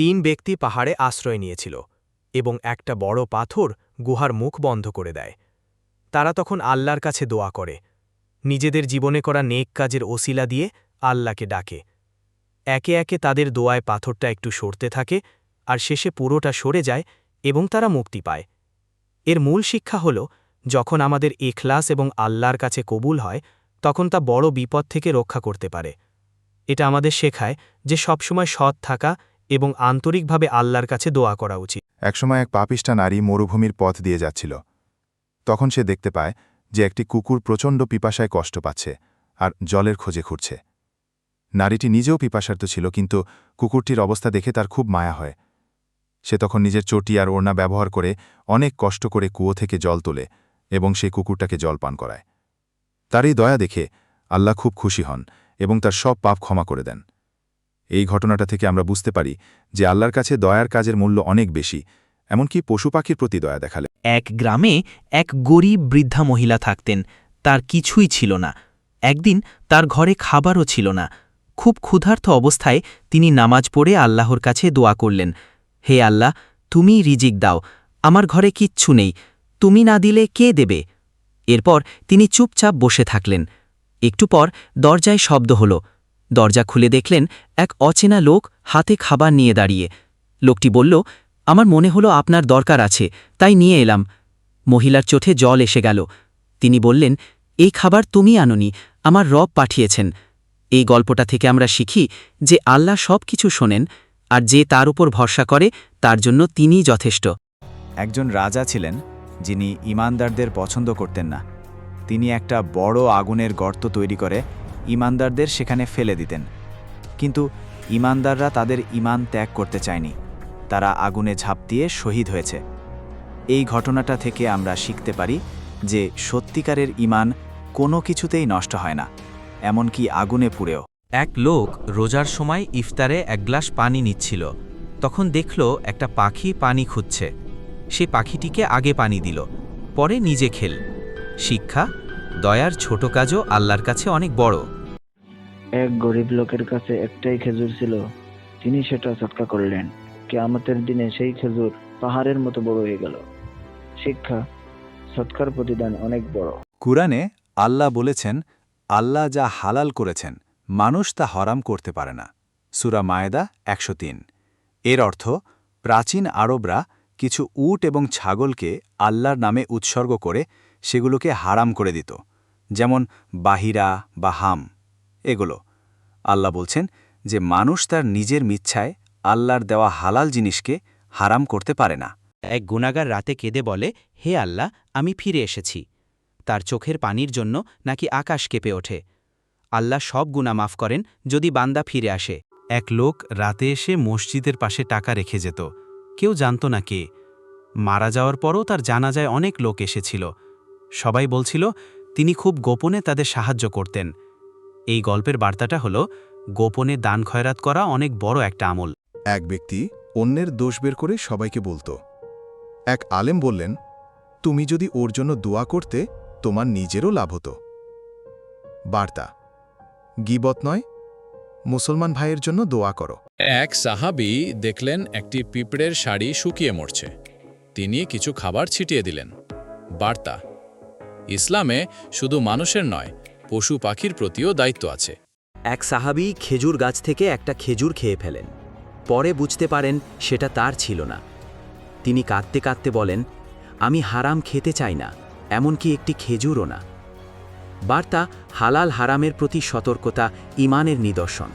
তিন ব্যক্তি পাহাড়ে আশ্রয় নিয়েছিল এবং একটা বড় পাথর গুহার মুখ বন্ধ করে দেয়। তারা তখন আল্লাহর কাছে দোয়া করে, নিজেদের জীবনে করা নেক কাজের ওসিলা দিয়ে আল্লাহকে ডাকে। একে একে তাদের দোয়ায় পাথরটা একটু সরতে থাকে আর শেষে পুরোটা সরে যায় এবং তারা মুক্তি পায়। এর মূল শিক্ষা হল, যখন আমাদের এখলাস এবং আল্লাহর কাছে কবুল হয়, তখন তা বড় বিপদ থেকে রক্ষা করতে পারে। এটা আমাদের শেখায় যে সবসময় সৎ থাকা এবং আন্তরিকভাবে আল্লাহর কাছে দোয়া করা উচিত। একসময় এক পাপিষ্ঠা নারী মরুভূমির পথ দিয়ে যাচ্ছিল। তখন সে দেখতে পায় যে একটি কুকুর প্রচণ্ড পিপাসায় কষ্ট পাচ্ছে আর জলের খোঁজে খুঁড়ছে নারীটি নিজেও পিপাসার্থ ছিল, কিন্তু কুকুরটির অবস্থা দেখে তার খুব মায়া হয়। সে তখন নিজের চটি আর ওড়না ব্যবহার করে অনেক কষ্ট করে কুয়ো থেকে জল তোলে এবং সেই কুকুরটাকে জল পান করায়। তার এই দয়া দেখে আল্লাহ খুব খুশি হন এবং তার সব পাপ ক্ষমা করে দেন। এই ঘটনাটা থেকে আমরা বুঝতে পারি যে আল্লাহর কাছে দয়ার কাজের মূল্য অনেক বেশি, এমনকি পশু পাখির প্রতি দয়া দেখালে। এক গ্রামে এক গরিব বৃদ্ধা মহিলা থাকতেন, তার কিছুই ছিল না। একদিন তার ঘরে খাবারও ছিল না। খুব ক্ষুধার্ত অবস্থায় তিনি নামাজ পড়ে আল্লাহর কাছে দোয়া করলেন, হে আল্লাহ, তুমি রিজিক দাও, আমার ঘরে কিচ্ছু নেই, তুমি না দিলে কে দেবে? এরপর তিনি চুপচাপ বসে থাকলেন। একটু পর দরজায় শব্দ হল। দরজা খুলে দেখলেন এক অচেনা লোক হাতে খাবার নিয়ে দাঁড়িয়ে। লোকটি বলল, আমার মনে হলো আপনার দরকার আছে, তাই নিয়ে এলাম। মহিলার চোখে জল এসে গেল। তিনি বললেন, এই খাবার তুমি আননি, আমার রব পাঠিয়েছেন। এই গল্পটা থেকে আমরা শিখি যে আল্লাহ সব কিছু শোনেন, আর যে তার উপর ভরসা করে, তার জন্য তিনিই যথেষ্ট। একজন রাজা ছিলেন, যিনি ইমানদারদের পছন্দ করতেন না। তিনি একটা বড় আগুনের গর্ত তৈরি করে ইমানদারদের সেখানে ফেলে দিতেন। কিন্তু ইমানদাররা তাদের ইমান ত্যাগ করতে চায়নি। তারা আগুনে ঝাঁপ দিয়ে শহীদ হয়েছে। এই ঘটনাটা থেকে আমরা শিখতে পারি যে সত্যিকারের ইমান কোনো কিছুতেই নষ্ট হয় না, এমনকি আগুনে পুড়েও। এক লোক রোজার সময় ইফতারে এক গ্লাস পানি নিচ্ছিল। তখন দেখল একটা পাখি পানি খুঁজছে। সে পাখিটিকে আগে পানি দিল, পরে নিজে খেল। শিক্ষা দয়ার ছোট কাজও আল্লাহর কাছে অনেক বড়। এক গরিব লোকের কাছে একটাই খেজুর ছিল তিনি সেটা সৎকা করলেন। কেয়ামতের দিনে সেই খেজুর পাহাড়ের মতো বড় হয়ে গেল। শিক্ষা সৎকার প্রতিদান অনেক বড়। কুরআনে আল্লাহ বলেছেন আল্লাহ যা হালাল করেছেন মানুষ তা হরাম করতে পারে না। সুরা মায়েদা একশো তিন। এর অর্থ প্রাচীন আরবরা কিছু উট এবং ছাগলকে আল্লাহর নামে উৎসর্গ করে সেগুলোকে হারাম করে দিত। যেমন বাহিরা বা হাম, এগুলো। আল্লাহ বলছেন যে মানুষ তার নিজের মিচ্ছায় আল্লাহর দেওয়া হালাল জিনিসকে হারাম করতে পারে না। এক গুণাগার রাতে কেঁদে বলে, হে আল্লাহ, আমি ফিরে এসেছি। তার চোখের পানির জন্য নাকি আকাশ কেঁপে ওঠে। আল্লাহ সব গুণা মাফ করেন যদি বান্দা ফিরে আসে। এক লোক রাতে এসে মসজিদের পাশে টাকা রেখে যেত। কেউ জানত না কে। মারা যাওয়ার পরও তার জানাজায় অনেক লোক এসেছিল। সবাই বলছিল তিনি খুব গোপনে তাদের সাহায্য করতেন। এই গল্পের বার্তাটা হল গোপনে দান খয়রাত করা অনেক বড় একটা আমল। এক ব্যক্তি অন্যের দোষ বের করে সবাইকে বলতো। এক আলেম বললেন তুমি যদি ওর জন্য দোয়া করতে তোমার নিজেরও লাভ হতো। বার্তা গিবত নয় মুসলমান ভাইয়ের জন্য দোয়া করো। এক সাহাবি দেখলেন একটি পিঁপড়ের শাড়ি শুকিয়ে মরছে। তিনি কিছু খাবার ছিটিয়ে দিলেন। বার্তা ইসলামে শুধু মানুষের নয়, পশু পাখির প্রতিও দায়িত্ব আছে। এক সাহাবি খেজুর গাছ থেকে একটা খেজুর খেয়ে ফেলেন। পরে বুঝতে পারেন সেটা তার ছিল না। তিনি কাঁদতে কাঁদতে বলেন, আমি হারাম খেতে চাই না, এমনকি একটি খেজুরও না। বার্তা হালাল হারামের প্রতি সতর্কতা, ইমানের নিদর্শন।